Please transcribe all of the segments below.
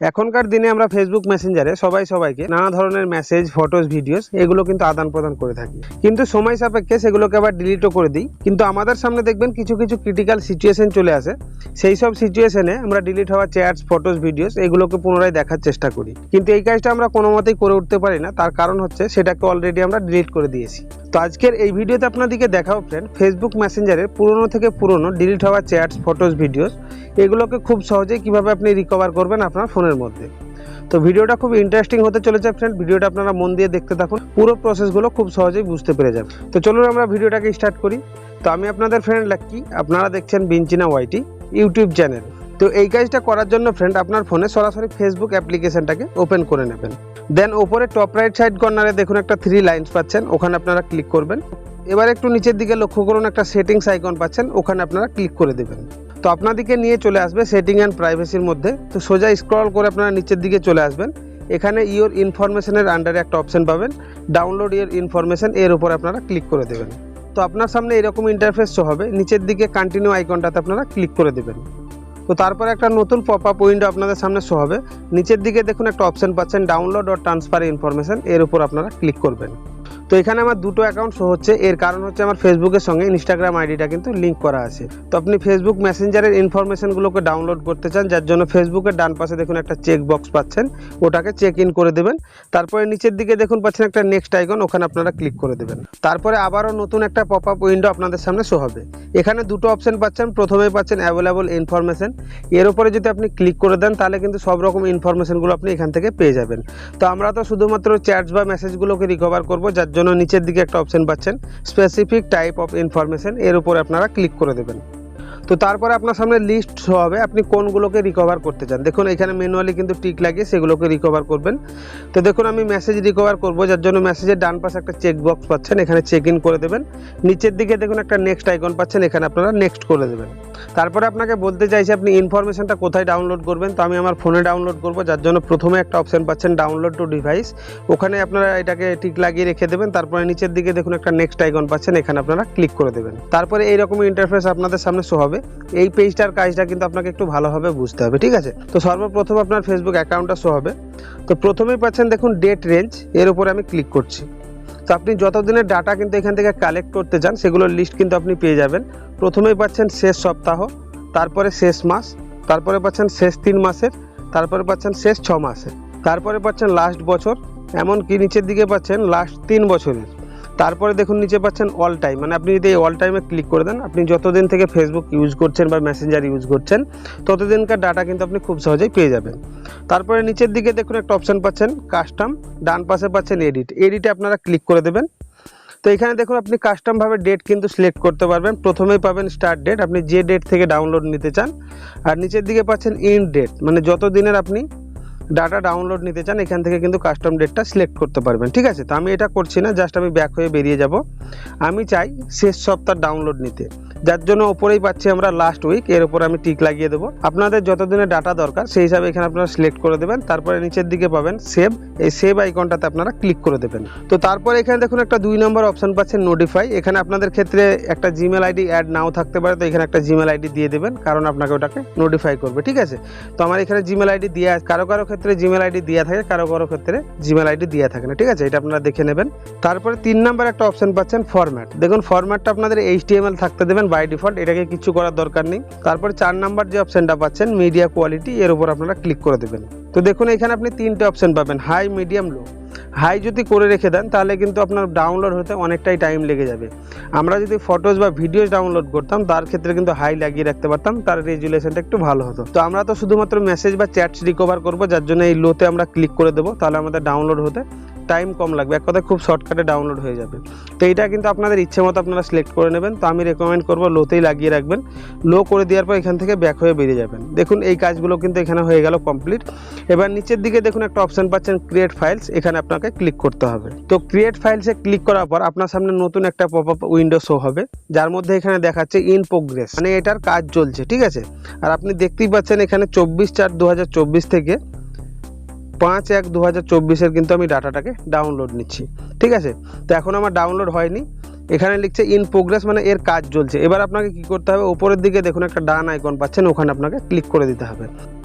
এখনকার দিনে আমরা ফেসবুক মেসেঞ্জারে সবাই সবাইকে নানা ধরনের মেসেজ ফটোস ভিডিওস এগুলো কিন্তু আদান প্রদান করে থাকি। কিন্তু সময় সাপেক্ষে সেগুলোকে আবার ডিলিটও করে দিই। কিন্তু আমাদের সামনে দেখবেন কিছু কিছু ক্রিটিক্যাল সিচুয়েশন চলে আসে। সেই সব সিচুয়েশনে আমরা ডিলিট হওয়া চ্যাটস ফটোস ভিডিওস এগুলোকে পুনরায় দেখার চেষ্টা করি। কিন্তু এই কাজটা আমরা কোনো মতেই করে উঠতে পারি না। তার কারণ হচ্ছে সেটাকে অলরেডি আমরা ডিলিট করে দিয়েছি। তো আজকের এই ভিডিওতে আপনাদেরকে দেখাবো ফ্রেন্ড ফেসবুক মেসেঞ্জারের পুরনো থেকে পুরনো ডিলিট হওয়া চ্যাটস ফটোস ভিডিওস এগুলোকে খুব সহজেই কীভাবে আপনি রিকভার করবেন আপনার ফোনের মধ্যে। তো ভিডিওটা খুব ইন্টারেস্টিং হতে চলেছে ফ্রেন্ড ভিডিওটা আপনারা মন দিয়ে দেখতে থাকুন, পুরো প্রসেসগুলো খুব সহজেই বুঝতে পেরে যাবেন। তো চলুন আমরা ভিডিওটাকে স্টার্ট করি। তো আমি আপনাদের ফ্রেন্ড লাক্কি আপনারা দেখছেন বিঞ্চিনা ওয়াইটি, ইউটিউব চ্যানেল তো এই কাজটা করার জন্য ফ্রেন্ড আপনার ফোনে সরাসরি ফেসবুক অ্যাপ্লিকেশনটাকে ওপেন করে নেবেন। দেন ওপরে টপ রাইট সাইড কর্নারে দেখুন একটা থ্রি লাইন্স পাচ্ছেন, ওখানে আপনারা ক্লিক করবেন। এবার একটু নিচের দিকে লক্ষ্য করুন, একটা সেটিংস আইকন পাচ্ছেন, ওখানে আপনারা ক্লিক করে দেবেন। তো আপনাদেরকে নিয়ে চলে আসবে সেটিং অ্যান্ড প্রাইভেসির মধ্যে। তো সোজা স্ক্রল করে আপনারা নিচের দিকে চলে আসবেন। এখানে ইওর ইনফরমেশনের আন্ডারে একটা অপশন পাবেন। ডাউনলোড ইওর ইনফরমেশন এর উপর আপনারা ক্লিক করে দেবেন। তো আপনার সামনে এরকম ইন্টারফেস হবে। নিচের দিকে কন্টিনিউ আইকনটাতে আপনারা ক্লিক করে দেবেন। তো তারপরে একটা নতুন পপ আপ উইন্ডো আপনাদের সামনে শো হবে। নিচের দিকে দেখুন একটা অপশন পাচ্ছেন ডাউনলোড ও ট্রান্সফার ইনফরমেশন এর উপর আপনারা ক্লিক করবেন। তো এখানে আমার দুটো অ্যাকাউন্ট শো হচ্ছে। এর কারণ হচ্ছে আমার ফেসবুকের সঙ্গে ইনস্টাগ্রাম আইডিটা কিন্তু লিঙ্ক করা আছে। তো আপনি ফেসবুক মেসেঞ্জারের ইনফরমেশনগুলোকে ডাউনলোড করতে চান, যার জন্য ফেসবুকের ডান পাশে দেখুন একটা চেক বক্স পাচ্ছেন। ওটাকে চেক ইন করে দেবেন। তারপরে নিচের দিকে দেখুন পাচ্ছেন একটা নেক্সট আইকন ওখানে আপনারা ক্লিক করে দেবেন। তারপরে আবারও নতুন একটা পপ আপ উইন্ডো আপনাদের সামনে শো হবে। এখানে দুটো অপশন পাচ্ছেন। প্রথমেই পাচ্ছেন অ্যাভেলেবল ইনফরমেশন এর উপরে যদি আপনি ক্লিক করে দেন, তাহলে কিন্তু সব রকম ইনফরমেশনগুলো আপনি এখান থেকে পেয়ে যাবেন। তো আমরা তো শুধুমাত্র চ্যাটস বা মেসেজগুলোকে রিকভার করব, যার জন্য নিচের দিকে একটা অপশন পাচ্ছেন। স্পেসিফিক টাইপ অফ ইনফরমেশন এর উপর আপনারা ক্লিক করে দেবেন। তো তারপরে আপনার সামনে লিস্ট হবে। আপনি কোনগুলোকে রিকভার করতে চান? দেখুন, এখানে ম্যানুয়ালি কিন্তু টিক লাগিয়ে সেগুলোকে রিকভার করবেন। তো দেখুন, আমি মেসেজ রিকভার করব। যার জন্য মেসেজের ডান পাশে একটা চেক বক্স পাচ্ছেন, এখানে চেক ইন করে দেবেন। নিচের দিকে দেখুন, একটা নেক্সট আইকন পাচ্ছেন, এখানে আপনারা নেক্সট করে দেবেন। তারপরে আপনাকে বলতে চাইছি, আপনি ইনফরমেশনটা কোথায় ডাউনলোড করবেন? তো আমি আমার ফোনে ডাউনলোড করব। যার জন্য প্রথমে একটা অপশন পাচ্ছেন ডাউনলোড টু ডিভাইস ওখানে আপনারা এটাকে টিক লাগিয়ে রেখে দেবেন। তারপরে নিচের দিকে দেখুন, একটা নেক্সট আইকন পাচ্ছেন, এখানে আপনারা ক্লিক করে দেবেন। তারপরে এইরকম ইন্টারফেস আপনাদের সামনে শো হবে। এই পেজটার কাজটা কিন্তু আপনাকে একটু ভালোভাবে বুঝতে হবে, ঠিক আছে? তো সর্বপ্রথম আপনার ফেসবুক অ্যাকাউন্টটা শো হবে। তো প্রথমেই পাচ্ছেন দেখুন ডেট রেঞ্জ এর উপরে আমি ক্লিক করছি। তো আপনি যতদিনের ডাটা কিন্তু এখান থেকে কালেক্ট করতে চান, সেগুলোর লিস্ট কিন্তু আপনি পেয়ে যাবেন। প্রথমেই পাচ্ছেন শেষ সপ্তাহ, তারপরে শেষ মাস, তারপরে পাচ্ছেন শেষ তিন মাসের, তারপরে পাচ্ছেন শেষ ছ মাসের, তারপরে পাচ্ছেন লাস্ট বছর, এমনকি নিচের দিকে পাচ্ছেন লাস্ট তিন বছরের। তারপরে দেখুন নিচে পাচ্ছেন অল টাইম মানে আপনি যদি এই অল টাইমে ক্লিক করে দেন, আপনি যতদিন থেকে ফেসবুক ইউজ করছেন বা মেসেঞ্জার ইউজ করছেন, ততদিনকার ডাটা কিন্তু আপনি খুব সহজেই পেয়ে যাবেন। তারপরে নিচের দিকে দেখুন একটা অপশন পাচ্ছেন কাস্টম ডান পাশে পাচ্ছেন এডিট এডিটে আপনারা ক্লিক করে দেবেন। তো এখানে দেখুন আপনি কাস্টমভাবে ডেট কিন্তু সিলেক্ট করতে পারবেন। প্রথমেই পাবেন স্টার্ট ডেট আপনি যে ডেট থেকে ডাউনলোড নিতে চান, আর নিচের দিকে পাচ্ছেন ইন ডেট মানে যত দিনের আপনি ডাটা ডাউনলোড নিতে চান, এখান থেকে কিন্তু কাস্টম ডেটটা সিলেক্ট করতে পারবেন। ঠিক আছে? তো আমি এটা করছি না জাস্ট আমি ব্যাক হয়ে বেরিয়ে যাব। আমি চাই শেষ সপ্তাহ ডাউনলোড নিতে। যার জন্য ওপরেই পাচ্ছি আমরা লাস্ট উইক এর উপর আমি টিক লাগিয়ে দেবো। আপনাদের যতদিনের ডাটা দরকার, সেই হিসাবে এখানে আপনারা সিলেক্ট করে দেবেন। তারপরে নিচের দিকে পাবেন সেভ এই সেভ আইকনটাতে আপনারা ক্লিক করে দেবেন। তো তারপরে এখানে দেখুন একটা দুই নম্বর অপশন পাচ্ছেন নোটিফাই এখানে আপনাদের ক্ষেত্রে একটা জিমেল আইডি অ্যাড নাও থাকতে পারে, তো এখানে একটা জিমেল আইডি দিয়ে দেবেন, কারণ আপনাকে ওটাকে নোটিফাই করবে। ঠিক আছে? তো আমার এখানে জিমেল আইডি দেওয়া কারও কারও ক্ষেত্রে জিমেল আইডি দেওয়া থাকে, কারও কারও ক্ষেত্রে জিমেল আইডি দেওয়া থাকে না, ঠিক আছে? এটা আপনারা দেখে নেবেন। তারপরে তিন নাম্বার একটা অপশন পাচ্ছেন ফরম্যাট দেখুন ফরম্যাটটা আপনাদের এইচটিএমএল থাকতে দেবেন বাই ডিফল্ট এটাকে কিছু করার দরকার নেই। তারপরে চার নাম্বার যে অপশনটা পাচ্ছেন মিডিয়া কোয়ালিটি এর উপর আপনারা ক্লিক করে দেবেন। তো দেখুন, এখানে আপনি তিনটে অপশন পাবেন হাই মিডিয়াম লো হাই যদি করে রেখে দেন, তাহলে কিন্তু আপনার ডাউনলোড হতে অনেকটাই টাইম লেগে যাবে। আমরা যদি ফটোজ বা ভিডিওস ডাউনলোড করতাম, তার ক্ষেত্রে কিন্তু হাই লাগিয়ে রাখতে পারতাম, তার রেজুলেশনটা একটু ভালো হতো। তো আমরা তো শুধুমাত্র মেসেজ বা চ্যাটস রিকভার করব, যার জন্য এই লোতে আমরা ক্লিক করে দেবো, তাহলে আমাদের ডাউনলোড হতে টাইম কম লাগবে। এক কথায় খুব শর্টকাটে ডাউনলোড হয়ে যাবে। তো এইটা কিন্তু আপনাদের ইচ্ছে মতো আপনারা সিলেক্ট করে নেবেন। তো আমি রেকমেন্ড করব লোতেই লাগিয়ে রাখবেন। লো করে দেওয়ার পর এখান থেকে ব্যাক হয়ে বেরিয়ে যাবেন। দেখুন, এই কাজগুলো কিন্তু এখানে হয়ে গেল কমপ্লিট এবার নিচের দিকে দেখুন একটা অপশন পাচ্ছেন ক্রিয়েট ফাইলস এখানে আপনাকে ক্লিক করতে হবে। তো ক্রিয়েট ফাইলসে ক্লিক করার পর আপনার সামনে নতুন একটা পপ আপ উইন্ডো শো হবে। যার মধ্যে এখানে দেখাচ্ছে ইন প্রোগ্রেস মানে এটার কাজ চলছে, ঠিক আছে? আর আপনি দেখতেই পাচ্ছেন এখানে চব্বিশ চার দু থেকে পাঁচ এক দু হাজার চব্বিশের কিন্তু আমি ডাটাটাকে ডাউনলোড নিচ্ছি। ঠিক আছে? তো এখন আমার ডাউনলোড হয়নি। এখানে লিখছে ইন প্রোগ্রেস মানে এর কাজ চলছে। এবার আপনাকে কি করতে হবে? উপরের দিকে দেখুন একটা ডান আইকন পাচ্ছেন, ওখানে আপনাকে ক্লিক করে দিতে হবে।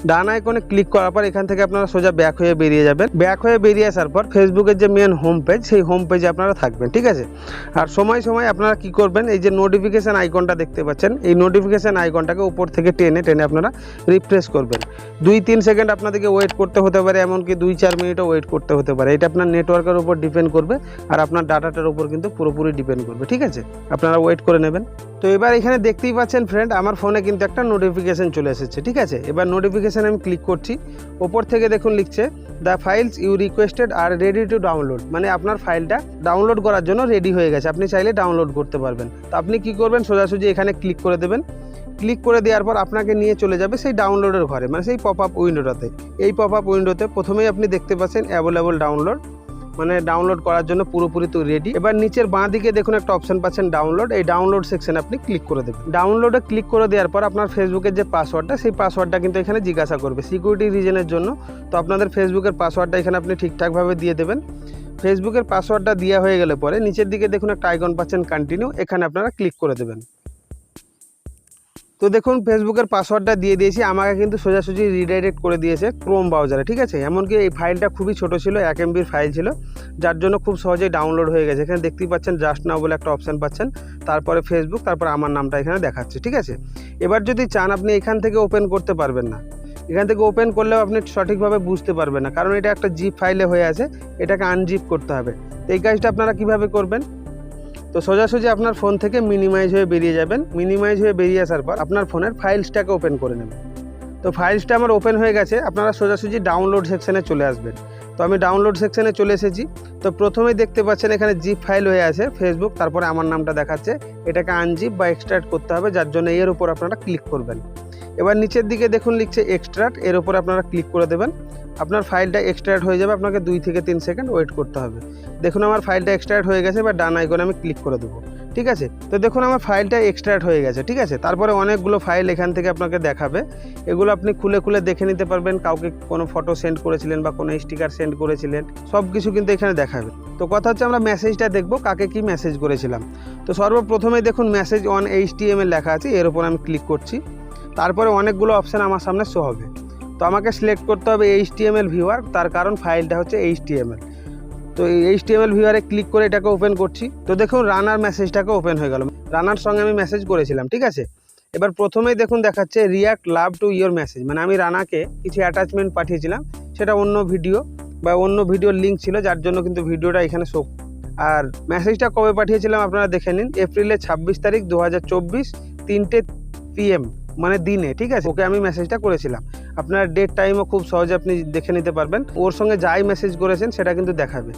ডান আইকনে ক্লিক করার পর এখান থেকে আপনারা সোজা ব্যাক হয়ে বেরিয়ে যাবেন। ব্যাক হয়ে বেরিয়ে আসার পর ফেসবুকের যে মেন হোম পেজ সেই হোম পেজে আপনারা থাকবেন, ঠিক আছে? আর সময় সময় আপনারা কি করবেন? এই যে নোটিফিকেশান আইকনটা দেখতে পাচ্ছেন, এই নোটিফিকেশান আইকনটাকে উপর থেকে টেনে টেনে আপনারা রিফ্রেশ করবেন। দুই, তিন সেকেন্ড আপনাদেরকে ওয়েট করতে হতে পারে, এমনকি দুই, চার মিনিটও ওয়েট করতে হতে পারে। এটা আপনার নেটওয়ার্কের উপর ডিপেন্ড করবে, আর আপনার ডাটাটার উপর কিন্তু পুরোপুরি ডিপেন্ড করবে, ঠিক আছে? আপনারা ওয়েট করে নেবেন। তো এবার এখানে দেখতেই পাচ্ছেন ফ্রেন্ড আমার ফোনে কিন্তু একটা নোটিফিকেশান চলে এসেছে, ঠিক আছে? এবার নোটিফিকেশান আমি ক্লিক করছি। ওপর থেকে দেখুন লিখছে the files you requested are ready to download মানে আপনার ফাইলটা ডাউনলোড করার জন্য রেডি হয়ে গেছে। আপনি চাইলে ডাউনলোড করতে পারবেন। তো আপনি কি করবেন? সোজাসুজি এখানে ক্লিক করে দেবেন। ক্লিক করে দেওয়ার পর আপনাকে নিয়ে চলে যাবে সেই ডাউনলোডের ঘরে মানে সেই পপ আপ উইন্ডোটাতে এই পপ আপ উইন্ডোতে প্রথমেই আপনি দেখতে পাচ্ছেন অ্যাভেলেবল ডাউনলোড মানে ডাউনলোড করার জন্য পুরোপুরি তো রেডি এবার নিচের বাঁ দিকে দেখুন একটা অপশন পাচ্ছেন ডাউনলোড এই ডাউনলোড সেকশন আপনি ক্লিক করে দেবেন। ডাউনলোডে ক্লিক করে দেওয়ার পর আপনার ফেসবুকের যে পাসওয়ার্ডটা সেই পাসওয়ার্ডটা কিন্তু এখানে জিজ্ঞাসা করবে সিকিউরিটি রিজনের জন্য। তো আপনাদের ফেসবুকের পাসওয়ার্ডটা এখানে আপনি ঠিকঠাকভাবে দিয়ে দেবেন। ফেসবুকের পাসওয়ার্ডটা দেওয়া হয়ে গেলে পরে নিচের দিকে দেখুন একটা আইকন পাচ্ছেন কন্টিনিউ এখানে আপনারা ক্লিক করে দেবেন। তো দেখুন ফেসবুকের পাসওয়ার্ডটা দিয়ে দিয়েছি। আমাকে কিন্তু সোজাসুজি রিডাইরেক্ট করে দিয়েছে ক্রোম ব্রাউজারে ঠিক আছে? এমনকি এই ফাইলটা খুবই ছোট ছিল, এক এমবির ফাইল ছিল, যার জন্য খুব সহজেই ডাউনলোড হয়ে গেছে। এখানে দেখতেই পাচ্ছেন জাস্ট নাও বলে একটা অপশান পাচ্ছেন। তারপরে ফেসবুক তারপর আমার নামটা এখানে দেখাচ্ছে, ঠিক আছে? এবার যদি চান আপনি এখান থেকে ওপেন করতে পারবেন না। এখান থেকে ওপেন করলেও আপনি সঠিকভাবে বুঝতে পারবেন না, কারণ এটা একটা জিপ ফাইলে হয়ে আছে, এটাকে আনজিপ করতে হবে। এই কাজটা আপনারা কীভাবে করবেন? তো সোজাসুজি আপনার ফোন থেকে মিনিমাইজ হয়ে বেরিয়ে যাবেন। মিনিমাইজ হয়ে বেরিয়ে আসার পর আপনার ফোনের ফাইলসটাকে ওপেন করে নেবেন। তো ফাইলসটা আমার ওপেন হয়ে গেছে, আপনারা সোজাসুজি ডাউনলোড সেকশানে চলে আসবেন। তো আমি ডাউনলোড সেকশানে চলে এসেছি। তো প্রথমেই দেখতে পাচ্ছেন এখানে জিপ ফাইল হয়ে আছে ফেসবুক তারপরে আমার নামটা দেখাচ্ছে। এটাকে আনজিপ বা এক্সট্রাক্ট করতে হবে, যার জন্য এর উপর আপনারা ক্লিক করবেন। এবার নিচের দিকে দেখুন লিখছে এক্সট্রাক্ট এর উপর আপনারা ক্লিক করে দেবেন। আপনার ফাইলটা এক্সট্রাক্ট হয়ে যাবে, আপনাকে দুই থেকে তিন সেকেন্ড ওয়েট করতে হবে। দেখুন আমার ফাইলটা এক্সট্রাক্ট হয়ে গেছে, এবার ডান আইকনে আমি ক্লিক করে দেবো। ঠিক আছে? তো দেখুন আমার ফাইলটা এক্সট্রাক্ট হয়ে গেছে, ঠিক আছে? তারপরে অনেকগুলো ফাইল এখান থেকে আপনাকে দেখাবে। এগুলো আপনি খুলে খুলে দেখে নিতে পারবেন, কাউকে কোনো ফটো সেন্ড করেছিলেন বা কোনো স্টিকার সেন্ড করেছিলেন, সব কিছু কিন্তু এখানে দেখাবে। তো কথা হচ্ছে আমরা মেসেজটা দেখব, কাকে কি মেসেজ করেছিলাম। তো সর্বপ্রথমে দেখুন মেসেজ অন এইচ লেখা আছে, এর উপর আমি ক্লিক করছি। তারপরে অনেকগুলো অপশান আমার সামনে শো হবে। তো আমাকে সিলেক্ট করতে হবে H T M L viewer তার কারণ ফাইলটা হচ্ছে এইচ টি এম তো এই এইচ টি এম এল ভিউয়ারে ক্লিক করে এটাকে ওপেন করছি। তো দেখুন রানার মেসেজটাকে ওপেন হয়ে গেল। রানার সঙ্গে আমি মেসেজ করেছিলাম, ঠিক আছে? এবার প্রথমেই দেখুন, দেখাচ্ছে react love to your message মানে আমি রানাকে কিছু অ্যাটাচমেন্ট পাঠিয়েছিলাম, সেটা অন্য ভিডিও বা অন্য ভিডিওর লিঙ্ক ছিল, যার জন্য কিন্তু ভিডিওটা এখানে শো আর মেসেজটা কবে পাঠিয়েছিলাম আপনারা দেখে নিন এপ্রিলের ছাব্বিশ তারিখ দু হাজার চব্বিশ, তিনটে পিএম মানে দিনে, ঠিক আছে? ওকে আমি মেসেজটা করেছিলাম। আপনার ডেট টাইমও খুব সহজে আপনি দেখে নিতে পারবেন। ওর সঙ্গে যাই মেসেজ করেছেন, সেটা কিন্তু দেখাবে।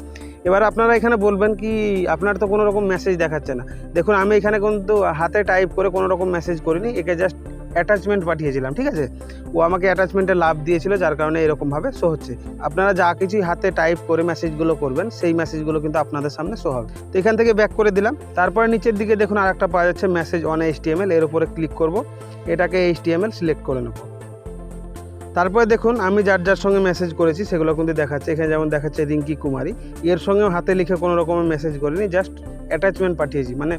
এবার আপনারা এখানে বলবেন কি, আপনার তো কোনো রকম মেসেজ দেখাচ্ছে না। দেখুন, আমি এখানে কিন্তু হাতে টাইপ করে কোনো রকম মেসেজ করিনি, একে জাস্ট অ্যাটাচমেন্ট পাঠিয়েছিলাম, ঠিক আছে? ও আমাকে অ্যাটাচমেন্টে লাভ দিয়েছিল, যার কারণে এরকমভাবে শো হচ্ছে। আপনারা যা কিছুই হাতে টাইপ করে মেসেজগুলো করবেন, সেই মেসেজগুলো কিন্তু আপনাদের সামনে শো হবে। তো এখান থেকে ব্যাক করে দিলাম। তারপরে নিচের দিকে দেখুন আরেকটা পাওয়া যাচ্ছে মেসেজ অন এইচ এর উপরে ক্লিক করব। এটাকে এইচ সিলেক্ট করে নেব। তারপরে দেখুন, আমি যার যার সঙ্গে মেসেজ করেছি, সেগুলো কিন্তু দেখাচ্ছে। এখানে যেমন দেখাচ্ছে রিঙ্কি কুমারী। এর সঙ্গেও হাতে লিখে কোনো রকমের মেসেজ করিনি জাস্ট অ্যাটাচমেন্ট পাঠিয়েছি। মানে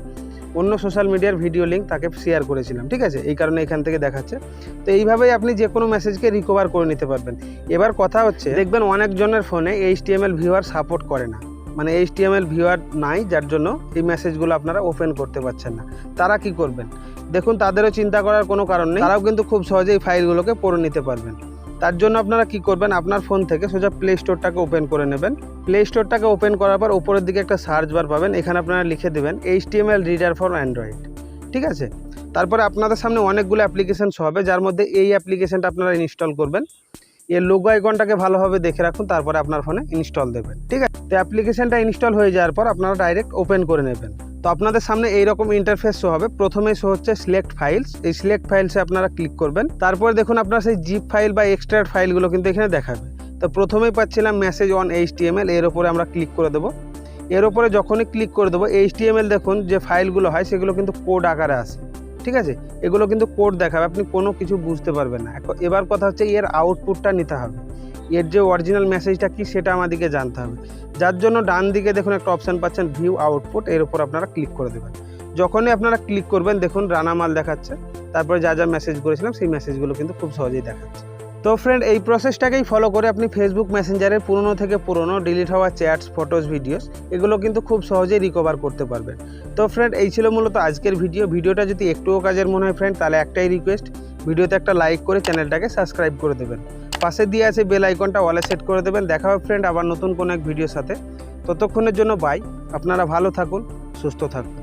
অন্য সোশ্যাল মিডিয়ার ভিডিও লিঙ্ক তাকে শেয়ার করেছিলাম, ঠিক আছে? এই কারণে এখান থেকে দেখাচ্ছে। তো এইভাবেই আপনি যে কোনো মেসেজকে রিকভার করে নিতে পারবেন। এবার কথা হচ্ছে, দেখবেন অনেকজনের ফোনে এইচ টিএমএল ভিউয়ার সাপোর্ট করে না। মানে এইচ টিএমএল ভিউয়ার নাই, যার জন্য এই মেসেজগুলো আপনারা ওপেন করতে পারছেন না। তারা কি করবেন? দেখুন, তাদেরও চিন্তা করার কোনো কারণ নেই। তারাও কিন্তু খুব সহজেই ফাইলগুলোকে পড়ে নিতে পারবেন। তার জন্য আপনারা কি করবেন, আপনার ফোন থেকে সোজা প্লে স্টোরটাকে ওপেন করে নেবেন। প্লে স্টোরটাকে ওপেন করার পর উপরের দিকে একটা সার্চ বার পাবেন, এখানে আপনারা লিখে দেবেন H TML reader for Android ঠিক আছে? তারপরে আপনাদের সামনে অনেকগুলো অ্যাপ্লিকেশানস হবে, যার মধ্যে এই অ্যাপ্লিকেশানটা আপনারা ইনস্টল করবেন। এর লোগো আইকনটাকে ভালোভাবে দেখে রাখুন, তারপরে আপনার ফোনে ইনস্টল দেবেন, ঠিক আছে? তো অ্যাপ্লিকেশনটা ইনস্টল হয়ে যাওয়ার পর আপনারা ডাইরেক্ট ওপেন করে নেবেন। তো আপনাদের সামনে এইরকম ইন্টারফেস শো হবে। প্রথমে শো হচ্ছে সিলেক্ট ফাইলস এই সিলেক্ট ফাইলসে আপনারা ক্লিক করবেন। তারপরে দেখুন আপনার সেই জিপ ফাইল বা এক্সট্রাক্ট ফাইলগুলো কিন্তু এখানে দেখাবে। তো প্রথমেই পাচ্ছিলাম মেসেজ অন এইচ এর ওপরে আমরা ক্লিক করে দেবো। এর ওপরে যখনই ক্লিক করে দেবো এইচটিএমএল দেখুন যে ফাইলগুলো হয়, সেগুলো কিন্তু কোড আকারে আসে ঠিক আছে? এগুলো কিন্তু কোড দেখাবে, আপনি কোনো কিছু বুঝতে পারবেন না। এবার কথা হচ্ছে এর আউটপুটটা নিতে হবে। এর যে অরিজিনাল মেসেজটা কি, সেটা আমাদেরকে জানতে হবে। যার জন্য ডান দিকে দেখুন একটা অপশান পাচ্ছেন ভিউ আউটপুট এর উপর আপনারা ক্লিক করে দেবেন। যখনই আপনারা ক্লিক করবেন, দেখুন রানামাল দেখাচ্ছে। তারপরে যা যা মেসেজ করেছিলাম, সেই মেসেজগুলো কিন্তু খুব সহজেই দেখাচ্ছে। তো ফ্রেন্ড এই প্রসেসটাকেই ফলো করে আপনি ফেসবুক মেসেঞ্জারের পুরনো থেকে পুরনো ডিলিট হওয়া চ্যাটস ফটোস ভিডিওস এগুলো কিন্তু খুব সহজেই রিকভার করতে পারবেন। তো ফ্রেন্ড এই ছিল মূলত আজকের ভিডিও ভিডিওটা যদি একটুও কাজের মনে হয় ফ্রেন্ড তাহলে একটাই রিকোয়েস্ট ভিডিওতে একটা লাইক করে চ্যানেলটাকে সাবস্ক্রাইব করে দেবেন। পাশে দিয়ে আছে বেল আইকনটা ওয়ালে সেট করে দেবেন। দেখা হবে ফ্রেন্ড আবার নতুন কোনো এক ভিডিওর সাথে। ততক্ষণের জন্য বাই আপনারা ভালো থাকুন, সুস্থ থাকুন।